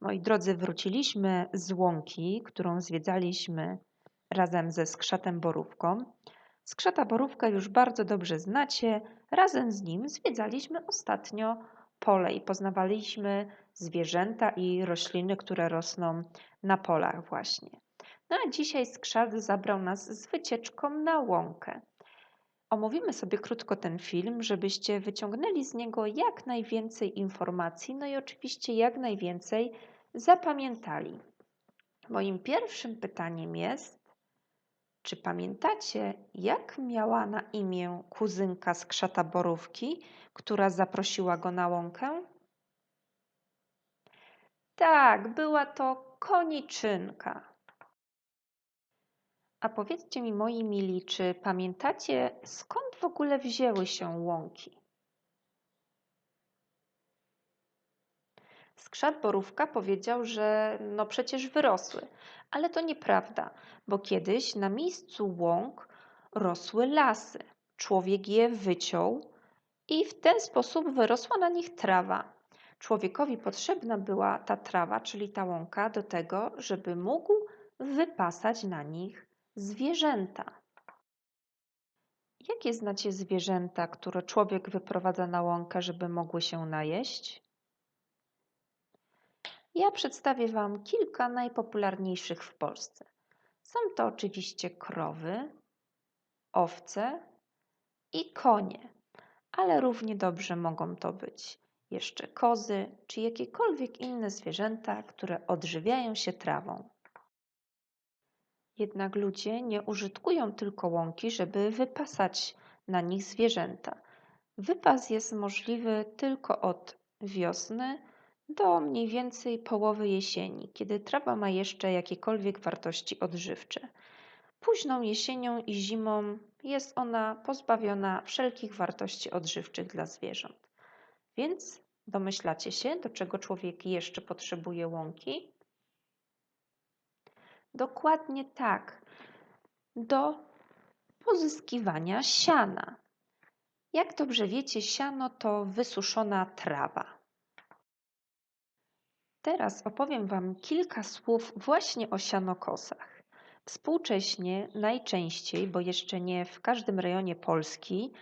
Moi drodzy, wróciliśmy z łąki, którą zwiedzaliśmy razem ze skrzatem Borówką. Skrzata Borówka już bardzo dobrze znacie. Razem z nim zwiedzaliśmy ostatnio pole i poznawaliśmy zwierzęta i rośliny, które rosną na polach właśnie. No a dzisiaj skrzat zabrał nas z wycieczką na łąkę. Omówimy sobie krótko ten film, żebyście wyciągnęli z niego jak najwięcej informacji, no i oczywiście jak najwięcej zapamiętali. Moim pierwszym pytaniem jest, czy pamiętacie, jak miała na imię kuzynka z krzata borówki, która zaprosiła go na łąkę? Tak, była to koniczynka. A powiedzcie mi, moi mili, czy pamiętacie, skąd w ogóle wzięły się łąki? Skrzat Borówka powiedział, że no przecież wyrosły, ale to nieprawda, bo kiedyś na miejscu łąk rosły lasy. Człowiek je wyciął i w ten sposób wyrosła na nich trawa. Człowiekowi potrzebna była ta trawa, czyli ta łąka, do tego, żeby mógł wypasać na nich zwierzęta. Jakie znacie zwierzęta, które człowiek wyprowadza na łąkę, żeby mogły się najeść? Ja przedstawię Wam kilka najpopularniejszych w Polsce. Są to oczywiście krowy, owce i konie, ale równie dobrze mogą to być jeszcze kozy czy jakiekolwiek inne zwierzęta, które odżywiają się trawą. Jednak ludzie nie użytkują tylko łąki, żeby wypasać na nich zwierzęta. Wypas jest możliwy tylko od wiosny do mniej więcej połowy jesieni, kiedy trawa ma jeszcze jakiekolwiek wartości odżywcze. Późną jesienią i zimą jest ona pozbawiona wszelkich wartości odżywczych dla zwierząt. Więc domyślacie się, do czego człowiek jeszcze potrzebuje łąki? Dokładnie tak. Do pozyskiwania siana. Jak dobrze wiecie, siano to wysuszona trawa. Teraz opowiem Wam kilka słów właśnie o sianokosach. Współcześnie najczęściej, bo jeszcze nie w każdym rejonie Polski,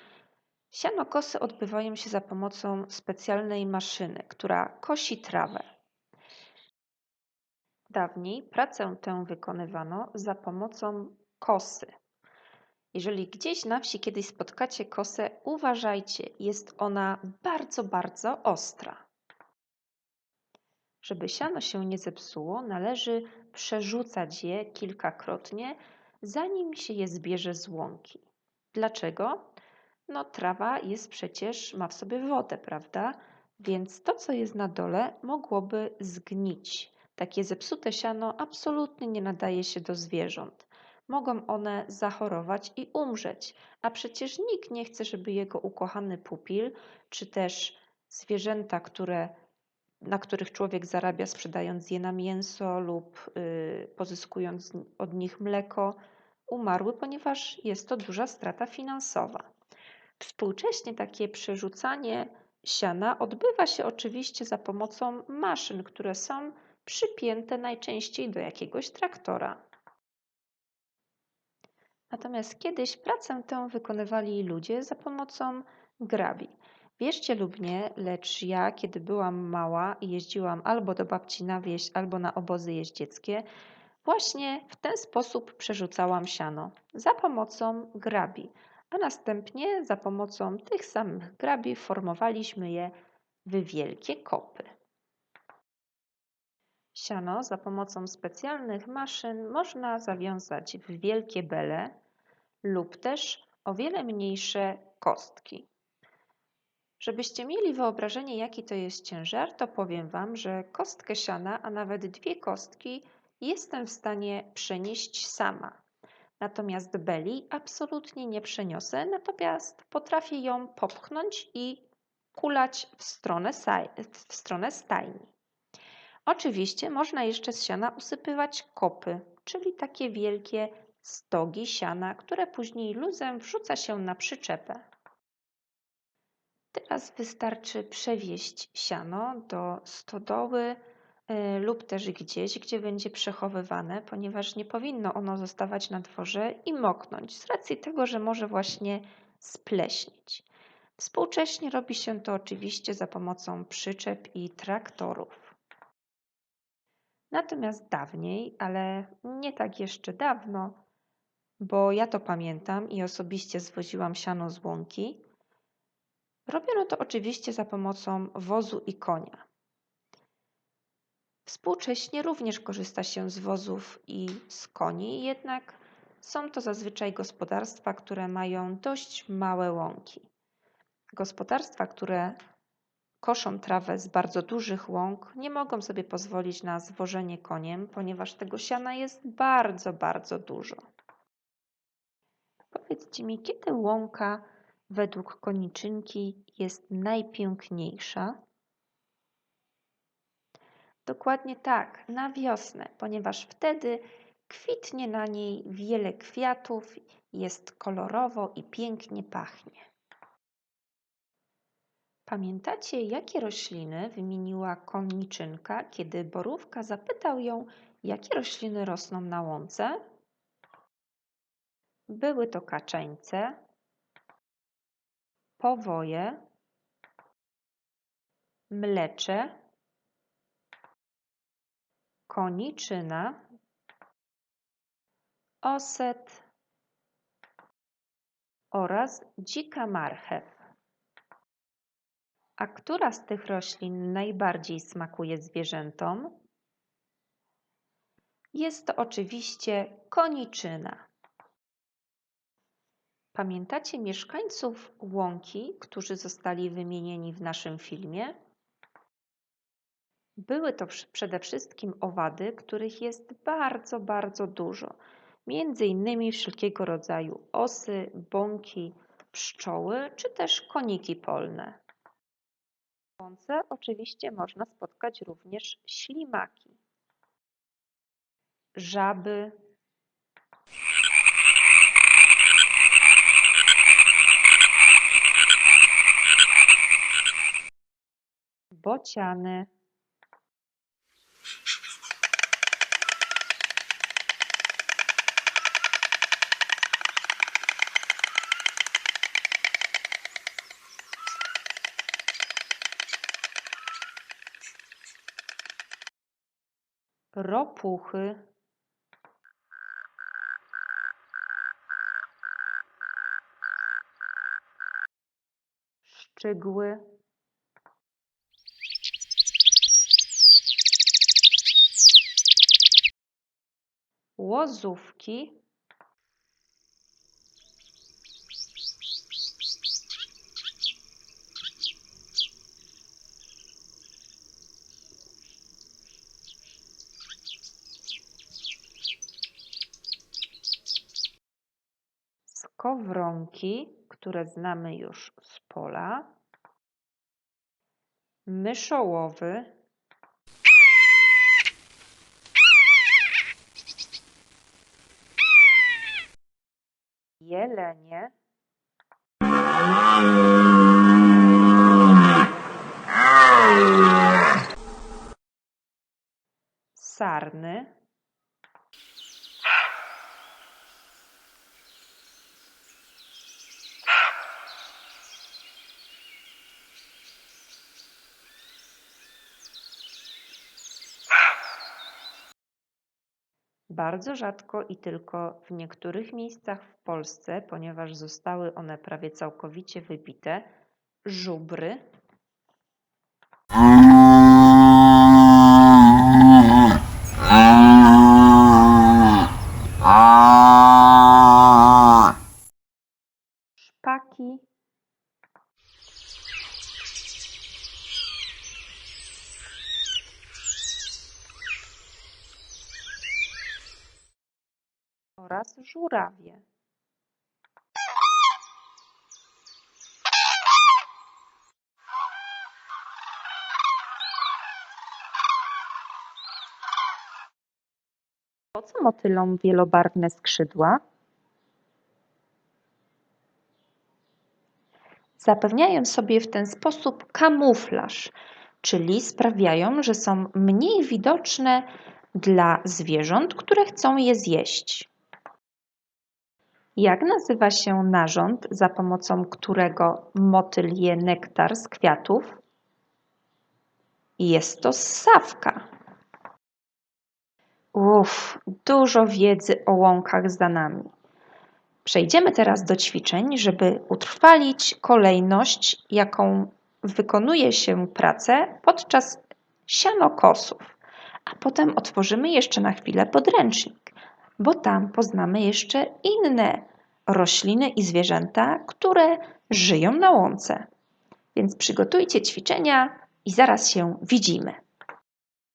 sianokosy odbywają się za pomocą specjalnej maszyny, która kosi trawę. Dawniej pracę tę wykonywano za pomocą kosy. Jeżeli gdzieś na wsi kiedyś spotkacie kosę, uważajcie, jest ona bardzo, bardzo ostra. Żeby siano się nie zepsuło, należy przerzucać je kilkakrotnie, zanim się je zbierze z łąki. Dlaczego? No, trawa jest przecież, ma w sobie wodę, prawda? Więc to, co jest na dole, mogłoby zgnić. Takie zepsute siano absolutnie nie nadaje się do zwierząt. Mogą one zachorować i umrzeć, a przecież nikt nie chce, żeby jego ukochany pupil, czy też zwierzęta, które na których człowiek zarabia sprzedając je na mięso lub y, pozyskując od nich mleko, umarły, ponieważ jest to duża strata finansowa. Współcześnie takie przerzucanie siana odbywa się oczywiście za pomocą maszyn, które są przypięte najczęściej do jakiegoś traktora. Natomiast kiedyś pracę tę wykonywali ludzie za pomocą grabi. Wierzcie lub nie, lecz ja, kiedy byłam mała i jeździłam albo do babci na wieś, albo na obozy jeździeckie, właśnie w ten sposób przerzucałam siano za pomocą grabi, a następnie za pomocą tych samych grabi formowaliśmy je w wielkie kopy. Siano za pomocą specjalnych maszyn można zawiązać w wielkie bele lub też o wiele mniejsze kostki. Żebyście mieli wyobrażenie, jaki to jest ciężar, to powiem Wam, że kostkę siana, a nawet dwie kostki, jestem w stanie przenieść sama. Natomiast beli absolutnie nie przeniosę, natomiast potrafię ją popchnąć i kulać w stronę, w stronę stajni. Oczywiście można jeszcze z siana usypywać kopy, czyli takie wielkie stogi siana, które później luzem wrzuca się na przyczepę. Teraz wystarczy przewieźć siano do stodoły y, lub też gdzieś, gdzie będzie przechowywane, ponieważ nie powinno ono zostawać na dworze i moknąć z racji tego, że może właśnie spleśnieć. Współcześnie robi się to oczywiście za pomocą przyczep i traktorów. Natomiast dawniej, ale nie tak jeszcze dawno, bo ja to pamiętam i osobiście zwoziłam siano z łąki, robiono to oczywiście za pomocą wozu i konia. Współcześnie również korzysta się z wozów i z koni, jednak są to zazwyczaj gospodarstwa, które mają dość małe łąki. Gospodarstwa, które koszą trawę z bardzo dużych łąk, nie mogą sobie pozwolić na zwożenie koniem, ponieważ tego siana jest bardzo, bardzo dużo. Powiedzcie mi, kiedy łąka według koniczynki jest najpiękniejsza? Dokładnie tak, na wiosnę, ponieważ wtedy kwitnie na niej wiele kwiatów, jest kolorowo i pięknie pachnie. Pamiętacie, jakie rośliny wymieniła koniczynka, kiedy Borówka zapytał ją, jakie rośliny rosną na łące? Były to kaczeńce, powoje, mlecze, koniczyna, oset oraz dzika marchew. A która z tych roślin najbardziej smakuje zwierzętom? Jest to oczywiście koniczyna. Pamiętacie mieszkańców łąki, którzy zostali wymienieni w naszym filmie? Były to przede wszystkim owady, których jest bardzo, bardzo dużo. Między innymi wszelkiego rodzaju osy, bąki, pszczoły czy też koniki polne. Łące oczywiście można spotkać również ślimaki, żaby, bociany, ropuchy, szczygły, łozówki, skowronki, które znamy już z pola, myszołowy, jelenie, sarny, Bardzo rzadko i tylko w niektórych miejscach w Polsce, ponieważ zostały one prawie całkowicie wybite, żubry, oraz żurawie. Po co motylom wielobarwne skrzydła? Zapewniają sobie w ten sposób kamuflaż, czyli sprawiają, że są mniej widoczne dla zwierząt, które chcą je zjeść. Jak nazywa się narząd, za pomocą którego motyl je nektar z kwiatów? Jest to ssawka. Uff, dużo wiedzy o łąkach za nami. Przejdziemy teraz do ćwiczeń, żeby utrwalić kolejność, jaką wykonuje się pracę podczas sianokosów. A potem otworzymy jeszcze na chwilę podręcznik, bo tam poznamy jeszcze inne rośliny i zwierzęta, które żyją na łące. Więc przygotujcie ćwiczenia i zaraz się widzimy.